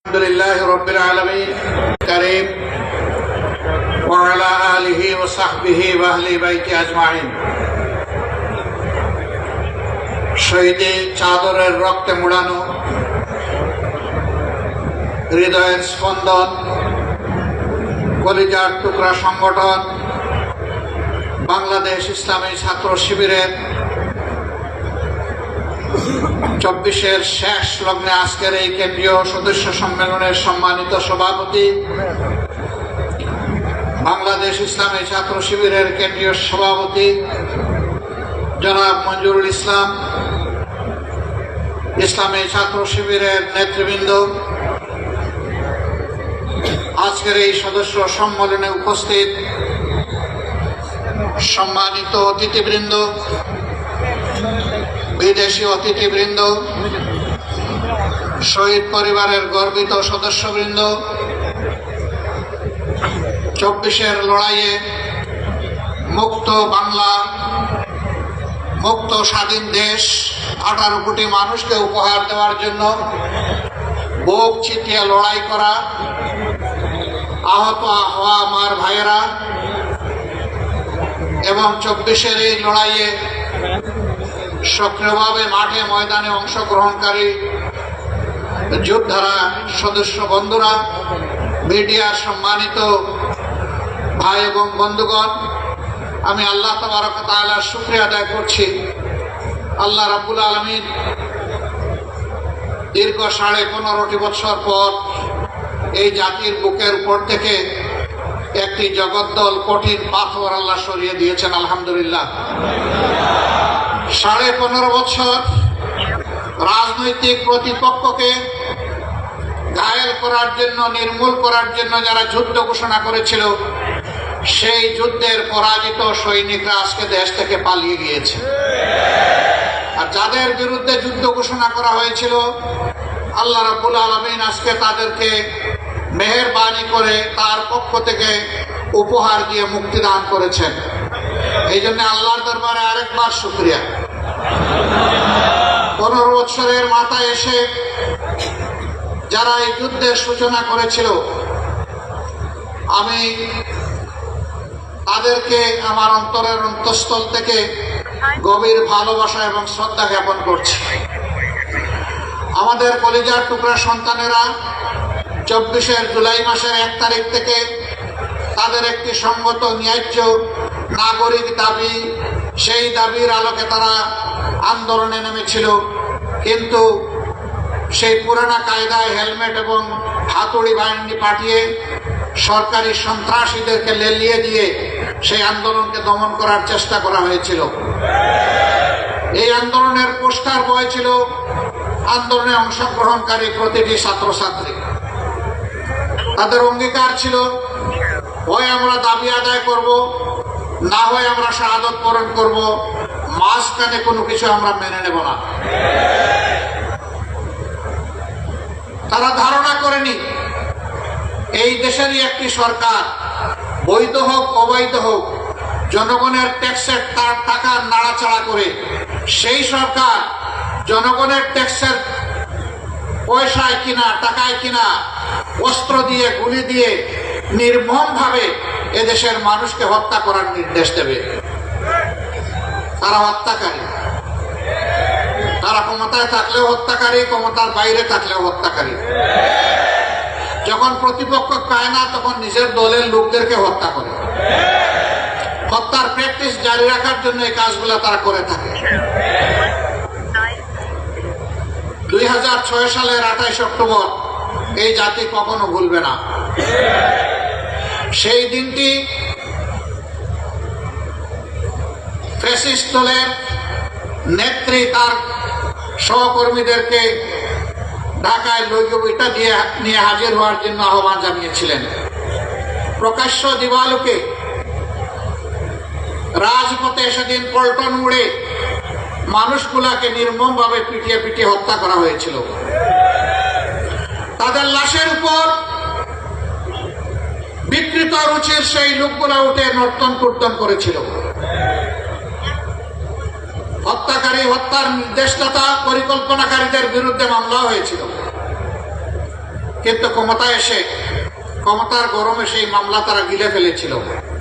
الحمد لله رب العالمين كريم وعلى آله وصحبه وأهل بيت أجمعين শহীদে চাদরের রক্তে মুড়ানো হৃদয়ের স্পন্দন কলিজার টুকরা সংগঠন বাংলাদেশ ইসলামী ছাত্র শিবিরের চব্বিশের শেষ লগ্নে আজকের এই কেন্দ্রীয় সদস্য সম্মেলনের সম্মানিত সভাপতি, বাংলাদেশ ইসলামী ছাত্র শিবিরের কেন্দ্রীয় সভাপতি, জনাব মঞ্জুরুল ইসলাম, ইসলামী ছাত্র শিবিরের নেতৃবৃন্দ। আজকের এই সদস্য সম্মেলনে উপস্থিত সম্মানিত অতিথিবৃন্দ বিদেশি অতিথিবৃন্দ, শহীদ পরিবারের গর্বিত সদস্যবৃন্দ, চব্বিশের লড়াইয়ে মুক্ত বাংলা, মুক্ত স্বাধীন দেশ, আঠারো কোটি মানুষকে উপহার দেওয়ার জন্য বুক ছিটিয়ে লড়াই করা, আহত হওয়া আমার ভাইয়েরা, এবং চব্বিশের এই লড়াইয়ে সক্রিয়ভাবে মাঠে ময়দানে অংশগ্রহণকারী যোদ্ধারা, সদস্য বন্ধুরা মিডিয়ার সম্মানিত ভাই এবং বন্ধুগণ, আমি আল্লাহ তাআলার শুক্রিয়া আদায় করছি। আল্লাহ রাব্বুল আলমিন দীর্ঘ সাড়ে পনেরোটি বছর পর এই জাতির বুকের উপর থেকে একটি জগদ্দল কঠিন পাথর আল্লাহ সরিয়ে দিয়েছেন, আলহামদুলিল্লাহ। সাড়ে পনেরো বছর রাজনৈতিক প্রতিপক্ষকে ঘায়েল করার জন্য, নির্মূল করার জন্য যারা যুদ্ধ ঘোষণা করেছিল, সেই যুদ্ধের পরাজিত সৈনিকরা আজকে দেশ থেকে পালিয়ে গিয়েছে। আর যাদের বিরুদ্ধে যুদ্ধ ঘোষণা করা হয়েছিল, আল্লাহ রাবুল আলমিন আজকে তাদেরকে মেহরবানি করে তার পক্ষ থেকে উপহার দিয়ে মুক্তি দান করেছেন। এই জন্য আল্লাহর দরবারে আরেকবার শুক্রিয়া। পনেরো বছরের মাথায় এসে যারা এই যুদ্ধের সূচনা করেছিল, আমি তাদেরকে আমার অন্তরের অন্তঃস্থল থেকে গভীর ভালোবাসা এবং শ্রদ্ধা জ্ঞাপন করছি। আমাদের কলিজার টুকরা সন্তানেরা চব্বিশের জুলাই মাসের এক তারিখ থেকে তাদের একটি সঙ্গত ন্যায্য নাগরিক দাবি, সেই দাবির আলোকে তারা আন্দোলনে নেমেছিল। কিন্তু সেই পুরানা কায়দায় হেলমেট এবং হাতুড়ি বাহিনী পাঠিয়ে সরকারি সন্ত্রাসীদেরকে লেলিয়ে দিয়ে সেই আন্দোলনকে দমন করার চেষ্টা করা হয়েছিল। এই আন্দোলনের পোস্টার বয়েছিল আন্দোলনে অংশগ্রহণকারী প্রতিটি ছাত্রছাত্রী। তাদের অঙ্গীকার ছিল, হয় আমরা দাবি আদায় করব, না হয় আমরা শাহাদত পূরণ করব। মাঝখানে কোনো কিছু আমরা মেনে নেব না। তারা ধারণা করেনি, এই দেশেরই একটি সরকার, বৈধ হোক, অবৈধ হোক, জনগণের ট্যাক্সের তার টাকা নাড়াচাড়া করে, সেই সরকার জনগণের ট্যাক্সের পয়সায় কিনা, টাকায় কিনা, অস্ত্র দিয়ে, গুলি দিয়ে নির্মমভাবে এদেশের মানুষকে হত্যা করার নির্দেশ দেবে। তারা হত্যাকারী। তারা ক্ষমতায় থাকলেও হত্যাকারী, ক্ষমতার বাইরে থাকলেও হত্যাকারী। যখন প্রতিপক্ষ পায় না, তখন নিজের দলের লোকদেরকে হত্যা করে। হত্যার প্র্যাকটিস জারি রাখার জন্য এই কাজগুলো তারা করে থাকে। দুই হাজার ছয় সালের আঠাইশ অক্টোবর, এই জাতি কখনো ভুলবে না। সেই দিনটি ফ্যাসিস্ট দলের নেত্রী তার সহকর্মীদেরকে ঢাকায় লৈগবিটা দিয়ে নিয়ে হাজির হওয়ার জন্য আহ্বান জানিয়েছিলেন। প্রকাশ্য দিবালুকে রাজপথে সেদিন পল্টন মুড়ে মানুষগুলাকে নির্মমভাবে পিটিয়ে পিটিয়ে হত্যা করা হয়েছিল। তাদের লাশের উপর বিকৃত রুচির সেই লোকগুলা উঠে নর্তন কীর্তন করেছিল। হত্যাকারী, হত্যার নির্দেশদাতা পরিকল্পনাকারীদের বিরুদ্ধে মামলা হয়েছিল। কিন্তু ক্ষমতায় এসে, ক্ষমতার গরমে সেই মামলা তারা গিলে ফেলেছিল।